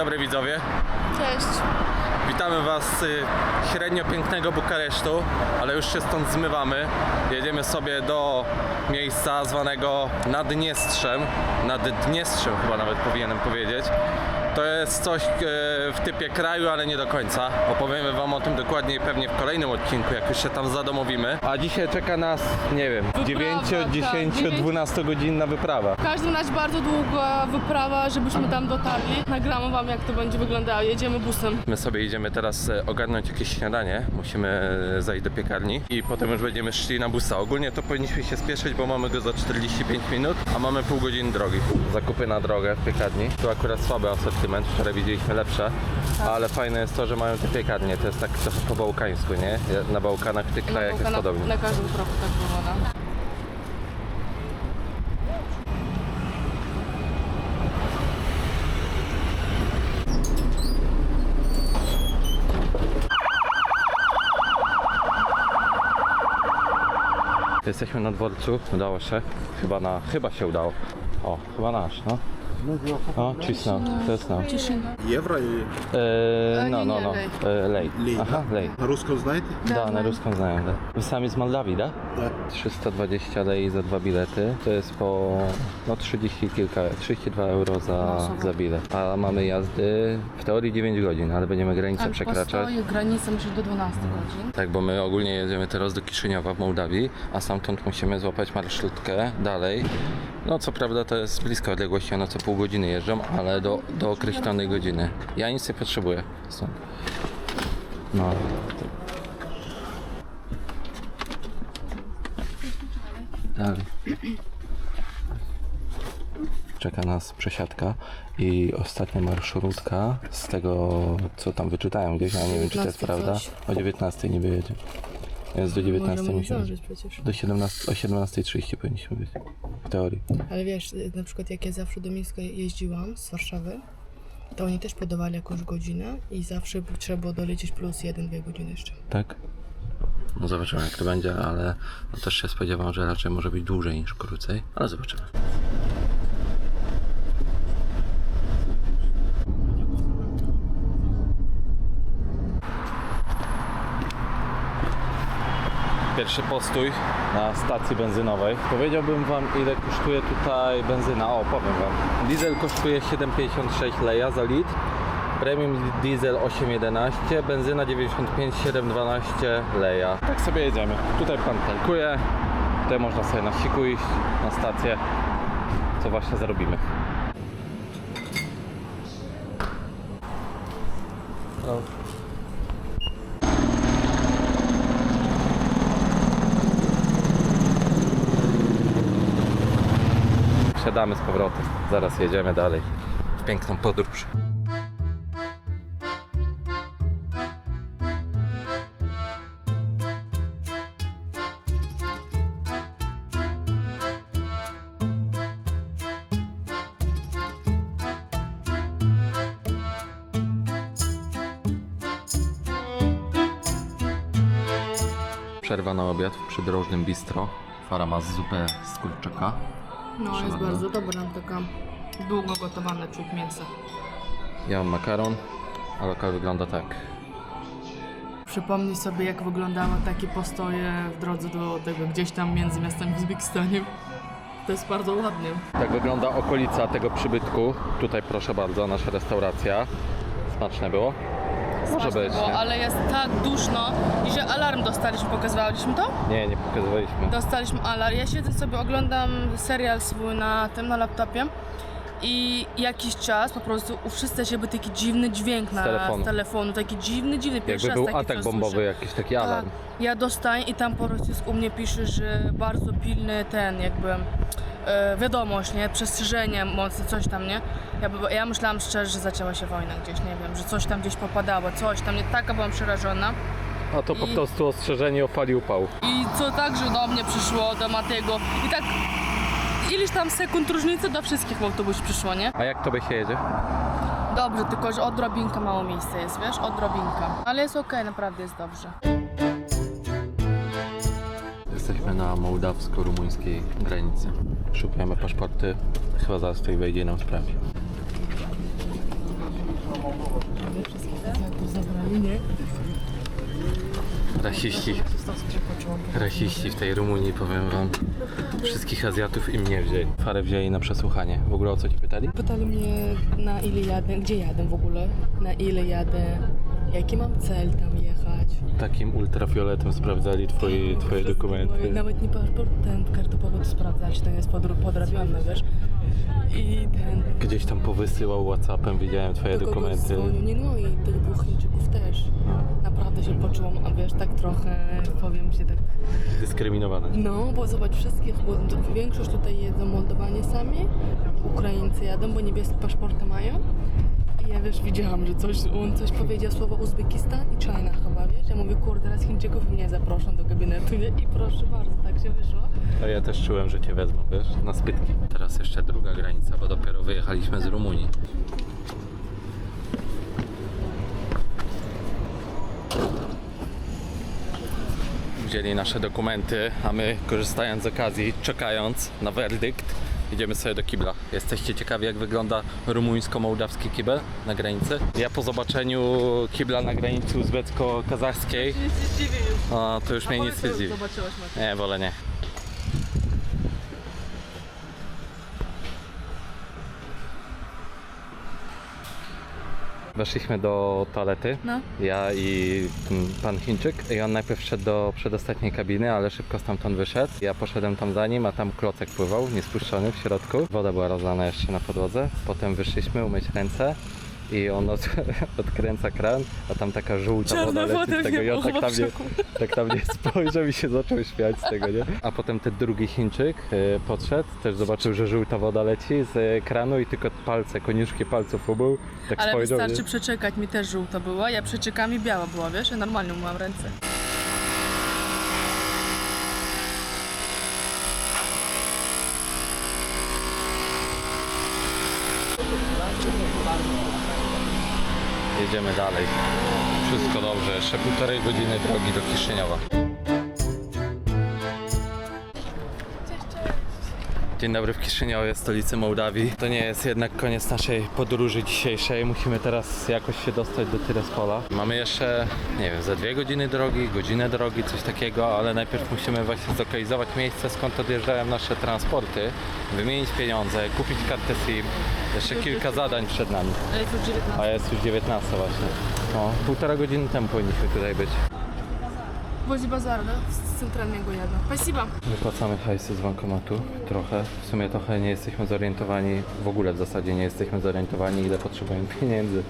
dobry widzowie. Cześć. Witamy Was z y, średnio pięknego Bukaresztu, ale już się stąd zmywamy. Jedziemy sobie do miejsca zwanego Naddniestrzem. Naddniestrzem chyba nawet powinienem powiedzieć. To jest coś e, w typie kraju, ale nie do końca. Opowiemy Wam o tym dokładniej pewnie w kolejnym odcinku, jak już się tam zadomowimy. A dzisiaj czeka nas, nie wiem, 9, tak, 10, dziewięć- 12 godzinna wyprawa. W każdym razie bardzo długa wyprawa, żebyśmy tam dotarli. Nagramy wam jak to będzie wyglądało. Jedziemy busem. My sobie idziemy teraz e, ogarnąć jakieś śniadanie. Musimy e, zajść do piekarni i potem już będziemy szli na busa. Ogólnie to powinniśmy się spieszyć, bo mamy go za 45 minut, a mamy pół godziny drogi. Zakupy na drogę w piekarni. Tu akurat słaby asortyment, wczoraj widzieliśmy lepsze, ale fajne jest to, że mają te piekarnie. To jest tak trochę po bałkańsku, nie? Na Bałkanach w tych krajach jest podobnie. na każdym kroku tak wygląda. Jesteśmy na dworcu, udało się. Chyba na, chyba się udało. O, chyba nasz, no. O, cisnął, cisnął. Cieszyna. Евро и E, A, no, nie, no, nie, no. lej. E, lej. лей. Aha, lej. На русском знаете? Da, na ruską znają, da. Wy sami z Moldawii, da? Да. 320 lei za dwa bilety. To jest po no 30 kilka, 32 euro za, Losowo. za bilet. A mamy jazdy w teorii 9 godzin, ale będziemy granicę Ale przekraczać. postoje myślę do 12 godzin. Tak, bo my ogólnie jedziemy teraz do Kiszyniowa w Mołdawii, a stamtąd musimy złapać marszrutkę dalej. No co prawda to jest bliska odległość, one co pół godziny jeżdżą, ale do, do określonej godziny. Ja nic nie potrzebuję stąd. No. Dalej. Czeka nas przesiadka i ostatnia marszrutka z tego, co tam wyczytałem gdzieś, ale nie wiem, czy to jest 19 prawda. coś. O 19 niby jedzie. Więc do 19 Możemy nie musimy. zdążyć przecież. Do 17, o 17.30 powinniśmy być. W teorii. Ale wiesz, na przykład jak ja zawsze do Mińska jeździłam z Warszawy, to oni też podawali jakąś godzinę i zawsze trzeba było dolecieć plus jeden, dwie godziny jeszcze. Tak? No zobaczymy jak to będzie, ale no też się spodziewam, że raczej może być dłużej niż krócej, ale zobaczymy. Pierwszy postój na stacji benzynowej. Powiedziałbym wam ile kosztuje tutaj benzyna. O, powiem wam. Diesel kosztuje 7,56 leja za litr. Premium diesel 8,11, benzyna 95, 7,12 leja. Tak sobie jedziemy. Tutaj pan tankuje, tutaj można sobie na siku iść, na stację, co właśnie zrobimy. Wsiadamy z powrotem, zaraz jedziemy dalej w piękną podróż. Przerwa na obiad w przydrożnym bistro. Fara ma zupę z kurczaka. No, jest bardzo. bardzo dobra, taka długo gotowane czub mięsa. Ja mam makaron, a lokal wygląda tak. Przypomnij sobie, jak wyglądały takie postoje w drodze do tego, gdzieś tam między miastem i Uzbekistaniem. To jest bardzo ładnie. Tak wygląda okolica tego przybytku. Tutaj proszę bardzo, nasza restauracja. Smaczne było? Może być, było, nie? ale jest tak duszno i że alarm dostaliśmy, pokazywaliśmy to? Nie, nie pokazywaliśmy. Dostaliśmy alarm. Ja siedzę sobie, oglądam serial swój na tym, na laptopie i jakiś czas po prostu u wszyscy się by taki dziwny dźwięk na, telefonu. z telefonu, taki dziwny, dziwny, pierwszy Jakby był atak bombowy, słyszę. jakiś taki alarm. Tak. Ja dostaję i tam po rosyjsku u mnie pisze, że bardzo pilny ten jakby e, wiadomość, nie? Przestrzeżenie mocne, coś tam, nie? Ja, ja myślałam szczerze, że zaczęła się wojna gdzieś, nie wiem, że coś tam gdzieś popadało, coś tam, nie? Taka byłam przerażona. A to po I- prostu ostrzeżenie o fali upału. I co także do mnie przyszło, do Matego. I tak ileś tam sekund różnicy do wszystkich w autobusie przyszło, nie? A jak tobie się jedzie? Dobrze, tylko że odrobinka mało miejsca jest, wiesz? Odrobinka. Ale jest okej, naprawdę jest dobrze jesteśmy na mołdawsko-rumuńskiej granicy. Szukamy paszporty, chyba zaraz tutaj wejdzie i nam sprawi. Rasiści. Rasiści w tej Rumunii, powiem wam. Wszystkich Azjatów i mnie wzięli. Farę wzięli na przesłuchanie. W ogóle o co ci pytali? Pytali mnie na ile jadę, gdzie jadę w ogóle, na ile jadę, jaki mam cel tam jechać. Takim ultrafioletem sprawdzali twoje, twoje Wszystko dokumenty. moje- Nawet nie paszport, ten kartę pobytu sprawdzać, czy to jest podro- podrabiony, wiesz. I ten... Gdzieś tam powysyłał Whatsappem, widziałem twoje do kogoś dokumenty. dzwonił. Nie no i tych dwóch Chińczyków też. Naprawdę się poczułam, a wiesz, tak trochę, powiem ci tak Dyskryminowane. No, bo zobacz wszystkich, bo większość tutaj jedzą Mołdowanie sami, Ukraińcy jadą, bo niebieskie paszporty mają. Ja wiesz, widziałam, że coś, on coś powiedział słowo Uzbekistan i China chyba, wiesz? Ja mówię, kurde, teraz Chińczyków mnie zaproszą do gabinetu, nie? I proszę bardzo, tak się wyszło. A ja też czułem, że cię wezmą, wiesz, na spytki. Teraz jeszcze druga granica, bo dopiero wyjechaliśmy z Rumunii. Wzięli nasze dokumenty, a my korzystając z okazji, czekając na werdykt, idziemy sobie do kibla. Jesteście ciekawi jak wygląda rumuńsko-mołdawski kibel na granicy? Ja po zobaczeniu kibla na granicy uzbecko-kazachskiej, Nie się zdziwię już. o, to już mnie nic nie dziwi. Zobaczyłaś Maciek. Nie, wolę nie. Weszliśmy do toalety. No. Ja i pan Chińczyk. I on najpierw wszedł do przedostatniej kabiny, ale szybko stamtąd wyszedł. Ja poszedłem tam za nim, a tam klocek pływał, niespuszczony w środku. Woda była rozlana jeszcze na podłodze. Potem wyszliśmy umyć ręce. I on od, odkręca kran, a tam taka żółta Czarna woda leci z tego. I on tak tam, nie, tak tam nie spojrzał i się zaczął śmiać z tego, nie? A potem ten drugi Chińczyk y, podszedł, też zobaczył, że żółta woda leci z y, kranu i tylko palce, koniuszki palców umył. Tak Ale spojrzał, wystarczy nie? przeczekać, mi też żółta była, ja przeczekam i biała była, wiesz? Ja normalnie umyłam ręce. Jedziemy dalej. Wszystko dobrze, jeszcze półtorej godziny drogi do Kiszyniowa. Dzień dobry w Kiszyniowie, stolicy Mołdawii. To nie jest jednak koniec naszej podróży dzisiejszej. Musimy teraz jakoś się dostać do Tyrespola. Mamy jeszcze, nie wiem, za dwie godziny drogi, godzinę drogi, coś takiego, ale najpierw musimy właśnie zlokalizować miejsce, skąd odjeżdżają nasze transporty, wymienić pieniądze, kupić kartę SIM. Jeszcze kilka zadań przed nami. A jest już 19. A jest już 19 właśnie. No, półtora godziny temu powinniśmy tutaj być. Wozi bazar, да? Z centralnego jadę. Спасибо. Wypłacamy hajsy z bankomatu trochę. W sumie trochę nie jesteśmy zorientowani, w ogóle w zasadzie nie jesteśmy zorientowani ile potrzebujemy pieniędzy.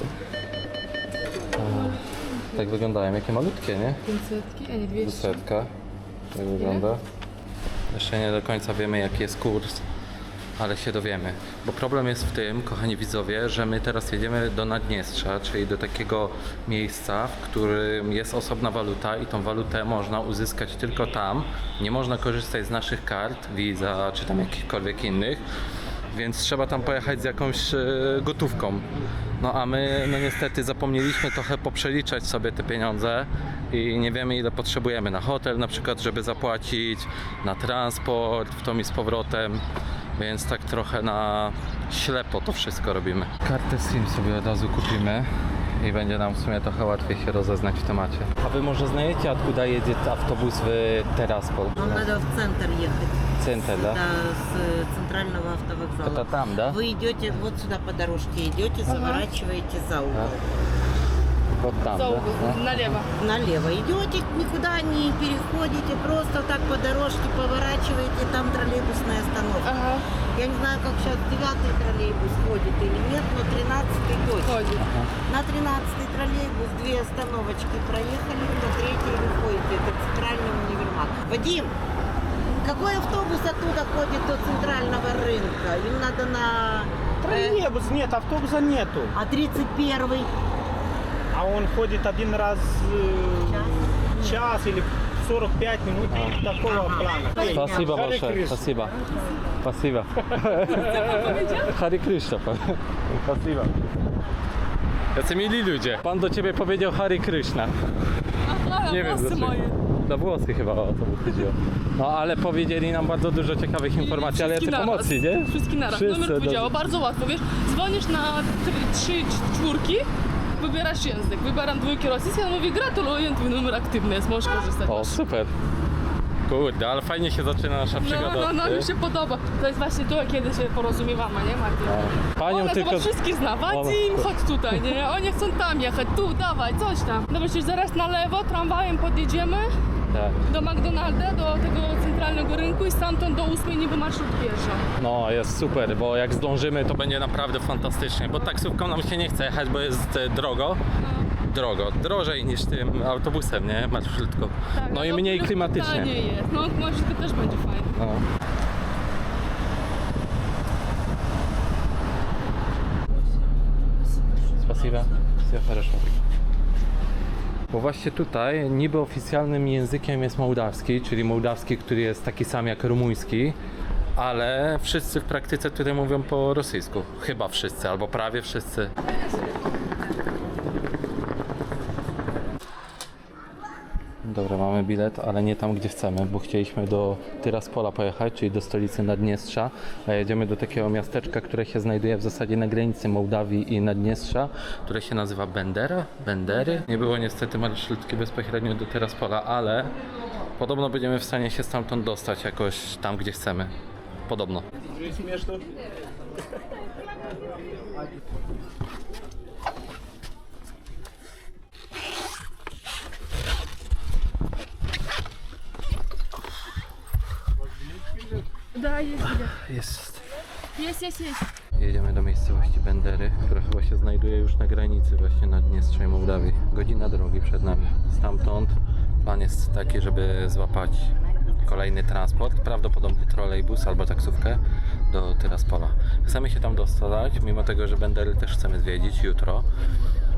Ech, Tak wyglądają, jakie malutkie, nie? 500, a nie 200. Setka. Tak wygląda. Jeszcze nie do końca wiemy jaki jest kurs, ale się dowiemy. Bo problem jest w tym, kochani widzowie, że my teraz jedziemy do Naddniestrza, czyli do takiego miejsca, w którym jest osobna waluta i tą walutę można uzyskać tylko tam. Nie można korzystać z naszych kart, Visa czy tam jakichkolwiek innych. Więc trzeba tam pojechać z jakąś e, gotówką. No a my no niestety zapomnieliśmy trochę poprzeliczać sobie te pieniądze i nie wiemy ile potrzebujemy na hotel na przykład, żeby zapłacić, na transport, w tom i z powrotem. Więc tak trochę na ślepo to wszystko robimy. Kartę SIM sobie od razu kupimy i będzie nam w sumie trochę łatwiej się rozeznać w temacie. A wy może znajecie, odkuda jedzie autobus w Teraspol? Вам надо в центр ехать. Центр, да? Да, с центрального автовокзала. Это там, да? Вы идете вот сюда по дорожке, идете, заворачиваете за угол. Вот там, За угол, Да? налево. Налево идете, никуда не переходите, просто так по дорожке поворачиваете, там троллейбусная остановка. Ага, Я не знаю, как сейчас девятый троллейбус ходит или нет, но тринадцатый точно. ходит. На тринадцатый троллейбус две остановочки проехали, на третьей вы ходите. Это центральный универмаг. Вадим, какой автобус оттуда ходит до центрального рынка? Им надо на... э, Троллейбус нет, автобуса нету. а 31-й? А он ходит один раз э, час или 45 минут такого плана. Спасибо Харе большое. Кришна. Спасибо. Спасибо. Хари Krishna. Spasiba. Jacy mili ludzie. Pan do ciebie powiedział Hari Krishna. Aha, Nie wiem włosy dlaczego. moje. Na włosy chyba o to mu chodziło. No ale powiedzieli nam bardzo dużo ciekawych informacji, ale jacy Wszystkie naraz. pomocy, nie? Wszystkie naraz. Wszyscy, Numer powiedziała, dobrze. bardzo łatwo, wiesz, dzwonisz na tr- trzy czwórki wybierasz język. Wybieram dwójki rosyjskie, on mówi gratuluję, twój numer aktywny jest, możesz korzystać. O, super. Kurde, ale fajnie się zaczyna nasza No, przygoda. no, no, ty. mi się podoba. To jest właśnie to, kiedy się porozumiewamy, nie Martin? Panią Ona tylko... chyba wszystkich zna. Wadim, chodź tutaj, nie? Oni chcą tam jechać, tu, dawaj, coś tam. Dobra, czyli zaraz na lewo tramwajem podjedziemy Tak. do McDonalda, do tego centralnego rynku i stamtąd do ósmej niby marszrut pieszo. No, jest super, bo jak zdążymy, to będzie naprawdę fantastycznie, bo taksówką nam się nie chce jechać, bo jest e, drogo. Drogo, drożej niż tym autobusem, nie? Marszrutką. Tak, No i to mniej plus klimatycznie. taniej jest. No, może to też będzie fajne. No. Spasiba. Все хорошо. Bo właśnie tutaj niby oficjalnym językiem jest mołdawski, czyli mołdawski, który jest taki sam jak rumuński, ale wszyscy w praktyce tutaj mówią po rosyjsku. Chyba wszyscy, albo prawie wszyscy. Dobra, mamy bilet, ale nie tam, gdzie chcemy, bo chcieliśmy do Tyraspola pojechać, czyli do stolicy Naddniestrza, a jedziemy do takiego miasteczka, które się znajduje w zasadzie na granicy Mołdawii i Naddniestrza, które się nazywa Bendera, Bendery. Nie było niestety marszrutki bezpośrednio do Tyraspola, ale podobno będziemy w stanie się stamtąd dostać jakoś tam, gdzie chcemy. Podobno. Da, jest, Jest. jest, jest, jest. Jedziemy do miejscowości Bendery, która chyba się znajduje już na granicy właśnie Naddniestrza i Mołdawii. Godzina drogi przed nami. Stamtąd plan jest taki, żeby złapać kolejny transport, prawdopodobnie trolejbus albo taksówkę do Tyraspola. Chcemy się tam dostać, mimo tego, że Bendery też chcemy zwiedzić jutro,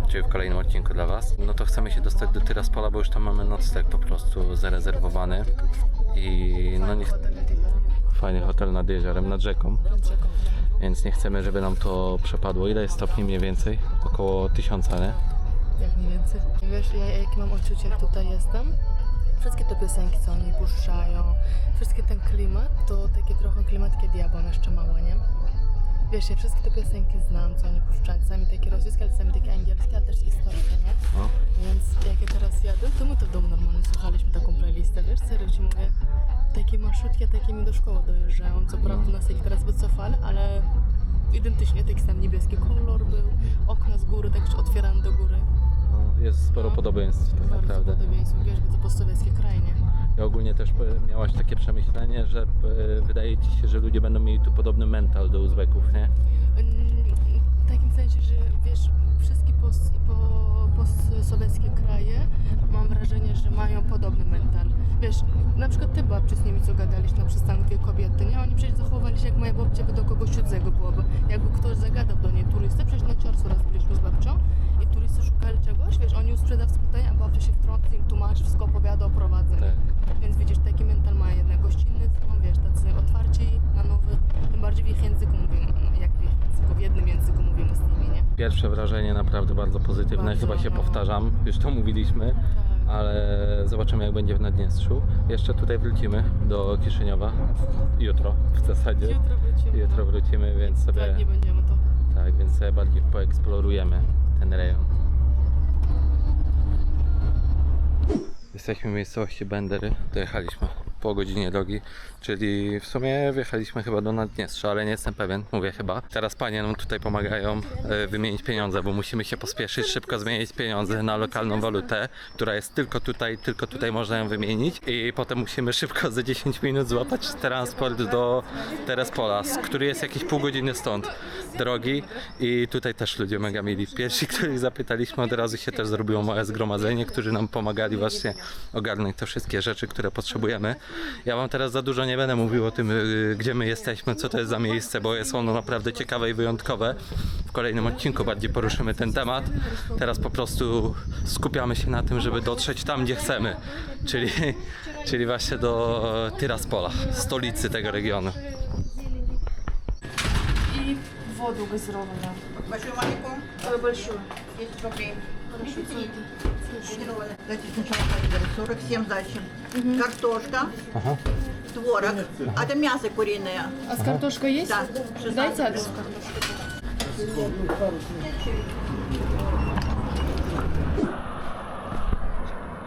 czyli w kolejnym odcinku dla Was. No to chcemy się dostać do Tyraspola, bo już tam mamy nocleg po prostu zarezerwowany i no nie... Fajny hotel nad jeziorem, nad rzeką więc nie chcemy, żeby nam to przepadło. Ile jest stopni mniej więcej? Około tysiąca, nie? Jak mniej więcej. Wiesz, ja jakie mam odczucie, jak tutaj jestem? Wszystkie te piosenki, co oni puszczają, wszystki ten klimat, to taki trochę klimat, kiedy ja byłam jeszcze mała, nie? Wiesz, ja wszystkie te piosenki znam, co oni puszczają, czasami takie rosyjskie, ale czasami takie angielskie, ale też historyczne, nie? No. Więc jak ja teraz jadę, to my to w domu normalnie słuchaliśmy taką playlistę, wiesz, serio ci mówię. Takie marszutki, takimi do szkoły dojeżdżają, co prawda nas ich teraz wycofali, ale identycznie taki sam niebieski kolor był, okna z góry, tak otwierane do góry. No, Jest sporo No. podobieństw tak naprawdę. podobieństwo, wiesz, bo to postsowieckie kraje, nie? I ogólnie też e, miałaś takie przemyślenie, że e, wydaje ci się, że ludzie będą mieli tu podobny mental do Uzbeków, nie? W takim sensie, że wiesz, wszystkie post, po, postsowieckie kraje mam wrażenie, że mają podobny mental. Wiesz, na przykład ty babci z nimi co gadaliście na przystanku dwie kobiety, nie? Oni przecież zachowali się jak moja babcia by do kogoś cudzego byłoby. Jakby ktoś zagadał do niej turystę, przecież na ciarsu raz byliśmy z babcią i turysty szukali czegoś, wiesz, oni u sprzedawcy pytają, a babcia się wtrąca im tłumaczy, wszystko opowiada, oprowadza. Tak. Więc widzisz, taki mental ma jednak gościnny, są, wiesz, tacy otwarci na nowy, tym bardziej w ich języku mówimy, no jak w ich języku, w jednym języku mówimy z nimi, nie? Pierwsze wrażenie naprawdę bardzo pozytywne, Bardzo, chyba się no. powtarzam, już to mówiliśmy, Tak. Ale zobaczymy jak będzie w Naddniestrzu. Jeszcze tutaj wrócimy do Kiszyniowa, jutro w zasadzie. Jutro wrócimy. Jutro wrócimy, więc Dwa sobie... dni będziemy to. Tak, więc sobie bardziej poeksplorujemy ten rejon. Jesteśmy w miejscowości Bendery. Dojechaliśmy po godzinie drogi, czyli w sumie wjechaliśmy chyba do Naddniestrza, ale nie jestem pewien, mówię chyba. Teraz panie nam tutaj pomagają e, wymienić pieniądze, bo musimy się pospieszyć, szybko zmienić pieniądze na lokalną walutę, która jest tylko tutaj, tylko tutaj można ją wymienić i potem musimy szybko za 10 minut złapać transport do Terespola, który jest jakieś pół godziny stąd drogi i tutaj też ludzie mega mieli. Pierwsi, których zapytaliśmy od razu się też zrobiło małe zgromadzenie, którzy nam pomagali właśnie ogarnąć te wszystkie rzeczy, które potrzebujemy. Ja wam teraz za dużo nie będę mówił o tym, yy, gdzie my jesteśmy, co to jest za miejsce, bo jest ono naprawdę ciekawe i wyjątkowe. W kolejnym odcinku bardziej poruszymy ten temat. Teraz po prostu skupiamy się na tym, żeby dotrzeć tam, gdzie chcemy, czyli, czyli właśnie do Tyraspola, stolicy tego regionu. I woду газированную. Большой молоко? Большую. 10 рублей. Дайте сначала помидоры. 47 дальше. Картошка, Ага. творог. А это мясо куриное. А с картошкой есть? Да. 16 Дайте адрес.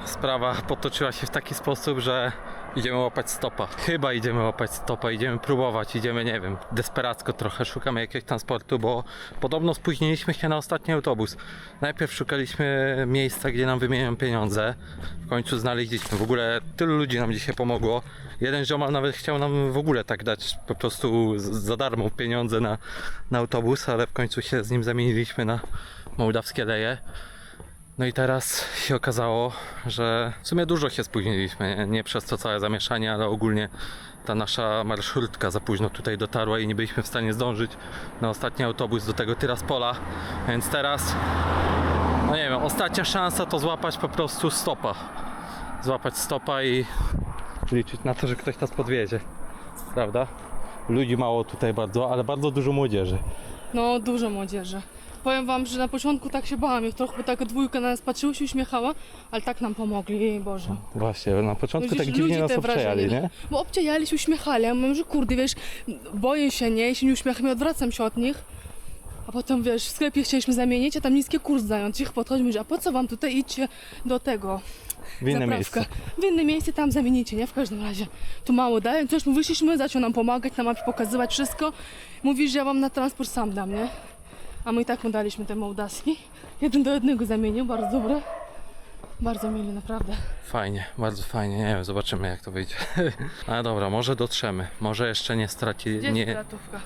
Sprawa potoczyła się w taki sposób, że idziemy łapać stopa. Chyba idziemy łapać stopa, idziemy próbować, idziemy, nie wiem, desperacko trochę, szukamy jakiegoś transportu, bo podobno spóźniliśmy się na ostatni autobus. Najpierw szukaliśmy miejsca, gdzie nam wymienią pieniądze. W końcu znaleźliśmy. W ogóle tylu ludzi nam dzisiaj pomogło. Jeden ziomal nawet chciał nam w ogóle tak dać po prostu za darmo pieniądze na, na autobus, ale w końcu się z nim zamieniliśmy na mołdawskie leje. No i teraz się okazało, że w sumie dużo się spóźniliśmy. Nie, przez to całe zamieszanie, ale ogólnie ta nasza marszrutka za późno tutaj dotarła i nie byliśmy w stanie zdążyć na ostatni autobus do tego Tyraspola. Więc teraz, no nie wiem, ostatnia szansa to złapać po prostu stopa. Złapać stopa i liczyć na to, że ktoś nas podwiezie. Prawda? Ludzi mało tutaj bardzo, ale bardzo dużo młodzieży. No, dużo młodzieży. Powiem wam, że na początku tak się bałam, jak trochę tak dwójka na nas patrzyła, się uśmiechała, ale tak nam pomogli, jej Boże. Właśnie, na początku tak dziwnie nas te obczajali, wrażenie. nie? Bo obczajali się, uśmiechali, ja mówię, że kurde, wiesz, boję się, nie, jeśli nie uśmiecham, odwracam się od nich. A potem, wiesz, w sklepie chcieliśmy zamienić, a tam niski kurs zająć. Ich podchodzi, mówi, a po co wam tutaj idźcie do tego, W inne zaprawka. miejsce. W inne miejsce tam zamienicie, nie? W każdym razie. Tu mało dają, coś mu wyszliśmy, zaczął nam pomagać, na mapie pokazywać wszystko. Mówi, że ja wam na transport sam dam, nie? A my i tak mu daliśmy te mołdawski. Jeden do jednego zamienił, bardzo dobre. Bardzo mili, naprawdę. Fajnie, bardzo fajnie. Nie wiem, zobaczymy jak to wyjdzie. Ale dobra, może dotrzemy. Może jeszcze nie straci. Gdzie jest Nie, ratówka?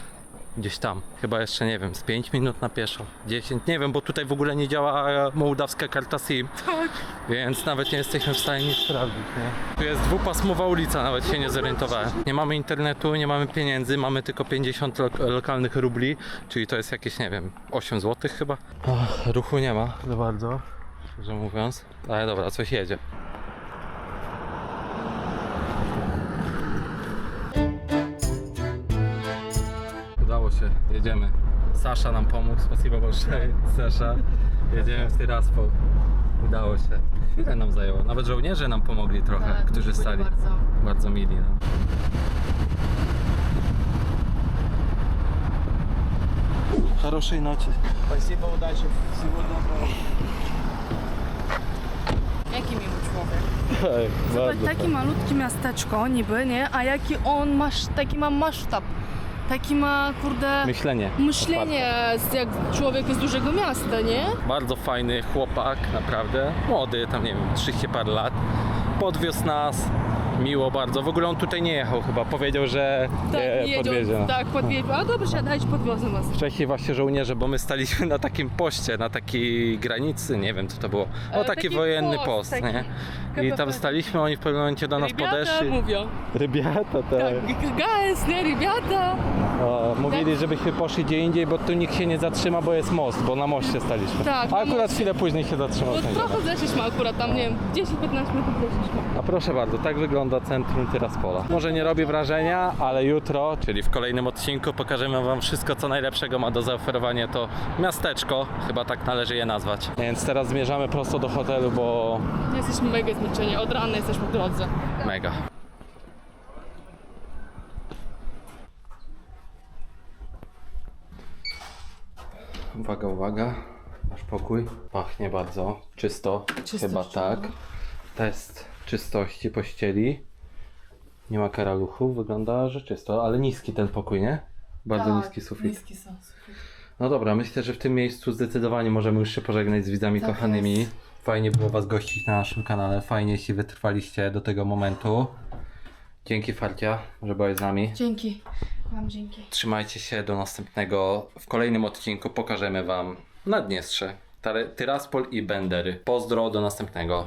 Gdzieś tam. Chyba jeszcze nie wiem, z 5 minut na pieszo. 10, nie wiem, bo tutaj w ogóle nie działa e, mołdawska karta SIM. Tak. Więc nawet nie jesteśmy w stanie nic sprawdzić. Nie? Tu jest dwupasmowa ulica, nawet się nie zorientowałem. Nie mamy internetu, nie mamy pieniędzy, mamy tylko 50 lok- lokalnych rubli, czyli to jest jakieś, nie wiem, 8 zł chyba. Och, ruchu nie ma za bardzo, szczerze mówiąc. Ale dobra, coś jedzie. Udało się, jedziemy. Sasza nam pomógł, spasibo большое, Sasza. Jedziemy w Tyraspol. Udało się. Chwilę nam zajęło. Nawet żołnierze nam pomogli trochę, Tak, którzy byli stali. bardzo. Bardzo mili. No. Хорошей ночи. Спасибо, удачи. Всего доброго. Jaki miły człowiek. Zobacz, Bardzo takie malutkie miasteczko niby, nie? A jaki on ma, taki ma masztab. Taki ma, kurde, Myślenie. myślenie z- jak człowiek z dużego miasta, nie? Bardzo fajny chłopak, naprawdę. Młody, tam nie wiem, 30 parę lat. Podwiózł nas. Miło bardzo. W ogóle on tutaj nie jechał chyba. Powiedział, że Tak, e, jedzie, tak, no. podwiedział. A dobrze, dajcie podwiozę was. Wcześniej właśnie żołnierze, bo my staliśmy na takim poście, na takiej granicy, nie wiem co to było. No taki, taki wojenny post, post, taki nie? I tam tak. staliśmy, oni w pewnym momencie do nas Rybiata podeszli. mówią. Rybiata, tak. Tak, guys, nie, rybiata. O, mówili, żebyśmy poszli gdzie indziej, bo tu nikt się nie zatrzyma, bo jest most, bo na moście staliśmy. Tak, A no akurat moście. chwilę później się zatrzymał. Bo trochę tak. zeszliśmy akurat tam, nie wiem, 10-15 minut zeszliśmy. A proszę bardzo, tak wygląda centrum Tyraspola. Może nie robi wrażenia, ale jutro, czyli w kolejnym odcinku, pokażemy Wam wszystko, co najlepszego ma do zaoferowania to miasteczko, chyba tak należy je nazwać. Więc teraz zmierzamy prosto do hotelu, bo Jesteśmy mega zmęczeni, od rana jesteśmy w drodze. mega. Uwaga, uwaga. Nasz pokój pachnie bardzo czysto. Czysto, Chyba szczerze. tak. Test czystości pościeli. Nie ma karaluchów, wygląda, że czysto, ale niski ten pokój, nie? Bardzo Tak, niski sufit. Niski są sufit. No dobra, myślę, że w tym miejscu zdecydowanie możemy już się pożegnać z widzami Tak kochanymi. jest. Fajnie było Was gościć na naszym kanale. Fajnie, jeśli wytrwaliście do tego momentu. Dzięki Farcia, że byłeś z nami. Dzięki. Wam dzięki. Trzymajcie się do następnego. W kolejnym odcinku pokażemy Wam Naddniestrze, Tare- Tyraspol i Bendery. Pozdro, do następnego.